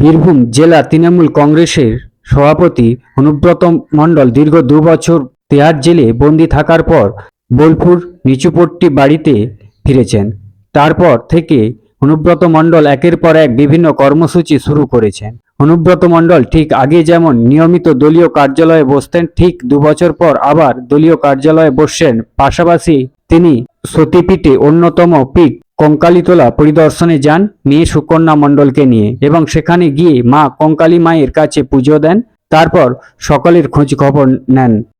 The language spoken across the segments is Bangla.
বীরভূম জেলা তৃণমূল কংগ্রেসের সভাপতি অনুব্রত মণ্ডল দীর্ঘ দু বছর তেহার জেলে বন্দি থাকার পর বোলপুর নিচুপট্টি বাড়িতে ফিরেছেন। তারপর থেকে অনুব্রত মণ্ডল একের পর এক বিভিন্ন কর্মসূচি শুরু করেছেন। অনুব্রত মণ্ডল ঠিক আগে যেমন নিয়মিত দলীয় কার্যালয়ে বসতেন, ঠিক দু বছর পর আবার দলীয় কার্যালয়ে বসছেন। পাশাপাশি তিনি সতীপীঠে অন্যতম পীঠ কঙ্কালীতলা পরিদর্শনে যান মেয়ে সুকন্যা মণ্ডলকে নিয়ে এবং সেখানে গিয়ে মা কঙ্কালী মায়ের কাছে পুজো দেন, তারপর সকলের খোঁজ খবর নেন।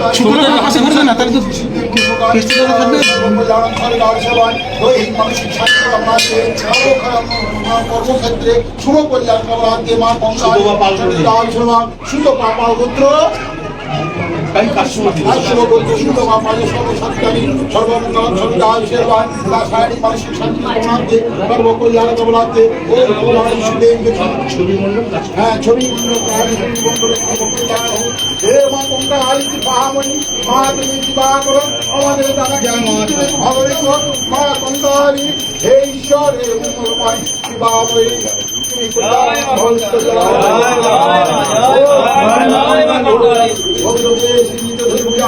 একটু হাসি করছে না তাহলে তো কিস্তি দেওয়া থাকবে। কর্মক্ষেত্রে শুভ কল্যাণ সুতপা মা গোত্র হ্যাঁ ছবি আমাদের দাদা জ্ঞান ভগবে মা গঙ্গারি হে ঈশ্বর হে মঙ্গলময় দিবা বৈ তুমি কল্যাণ ভবিষ্যৎ ভগবতে শ্রীজিত ধর্মিয়া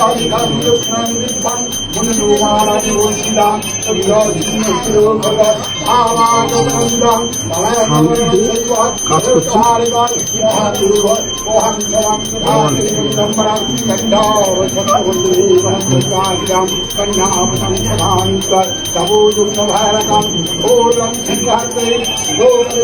আদি কামি লক্ষ্মণ নির্বাণ মনু মহারাজ বলছিলাম বিরোধ ছিল ভগত আওয়াজ বন্দন কাজ করছে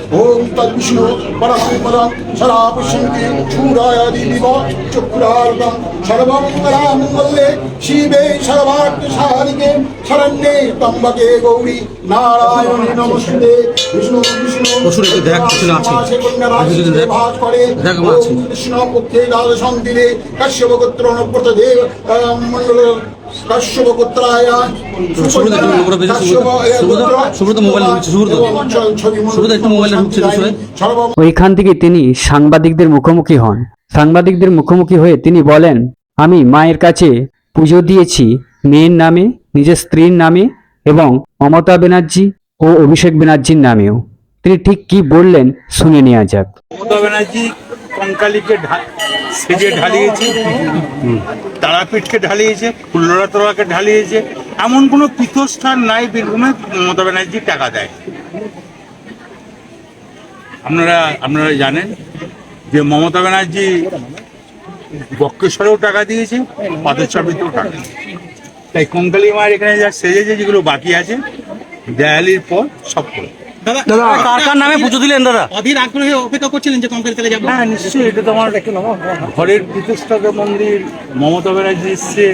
সদা পশ্যন্তি সূর্যায় দিবিব চক্রার্দম সর্বমঙ্গলামঙ্গলে শিবে সর্বার্থ সাহারিকে শরণ্যে ত্রম্বকে গৌরী নারায়ণী নমস্তে। বিষ্ণু বিষ্ণু দেখ, পিছনে আছে। ভাস করে। কৃষ্ণ পক্ষে দ্বাদশম দিনে কাশ্যপ গোত্র অনুব্রত দেব মন্ডল ওইখান থেকে তিনি সাংবাদিকদের মুখোমুখি হন। সাংবাদিকদের মুখোমুখি হয়ে তিনি বলেন আমি মায়ের কাছে পুজো দিয়েছি মেয়ের নামে নিজের স্ত্রীর নামে এবং মমতা ব্যানার্জি ও অভিষেক ব্যানার্জির নামেও। তিনি ঠিক কি বললেন শুনে নেওয়া যাক। মমতা ব্যানার্জি কঙ্কালীকে সেজে ঢালিয়েছে, তারাপীঠকে ঢালিয়েছে, ফুল্লরাতলাকে ঢালিয়েছে, এমন কোনো পীঠস্থান নাই বীরভূমে, মমতা ব্যানার্জি টাকা দেয়। আপনারা আপনারা জানেন যে মমতা ব্যানার্জি বক্রেশ্বরেও টাকা দিয়েছে পাদচাপিতেও টাকা দিয়েছে। তাই কঙ্কালী মায়ের এখানে যা সেজেছে, যেগুলো বাকি আছে, দেয়ালির পর সব করে। দাদা কার কার নামে পুজো দিলেন দাদা? অধীর আগ্রহে অপেক্ষা করছিলেন যে কঙ্কাল তালে যাব। হ্যাঁ নিশ্চয়ই এটা তো আমার ঘরের মন্দির মমতা ব্যানার্জি এসছে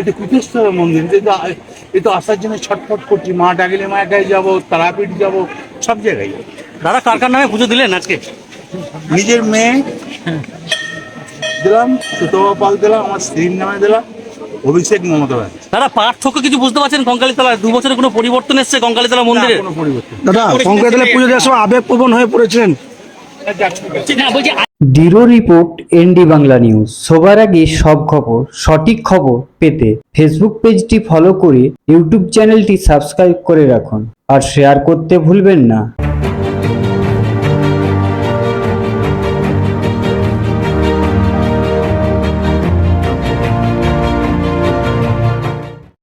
এটা মন্দির এটা তো এ তো আসার জন্য ছটফট করছি মা ডাকিলে মায়ের কাছে যাব তারাপীঠ যাব সব জায়গায় যাব। দাদা কার কার নামে পুজো দিলেন আজকে? নিজের মেয়ে দিলাম সুতবা পাল দিলাম আমার স্ত্রীর নামে দিলাম অভিষেক মমতা ব্যানার্জি। দাদা পার্থক্য কিছু বুঝতে পারছেন? কঙ্কালী তলা দু বছরে কোনো পরিবর্তন এসছে? কঙ্কালী তলা মন্দিরে? কোনো পরিবর্তন দাদা কংক্রিটের পুজো দেওয়ার সময় আবেগপ্রবণ হয়ে পড়েছিলেন। ডিরো রিপোর্ট এনডি বাংলা নিউজ। সবার আগে সব খবর সঠিক খবর পেতে ফেসবুক পেজটি ফলো করে ইউটিউব চ্যানেলটি সাবস্ক্রাইব করে রাখুন। আর শেয়ার করতে ভুলবেন না।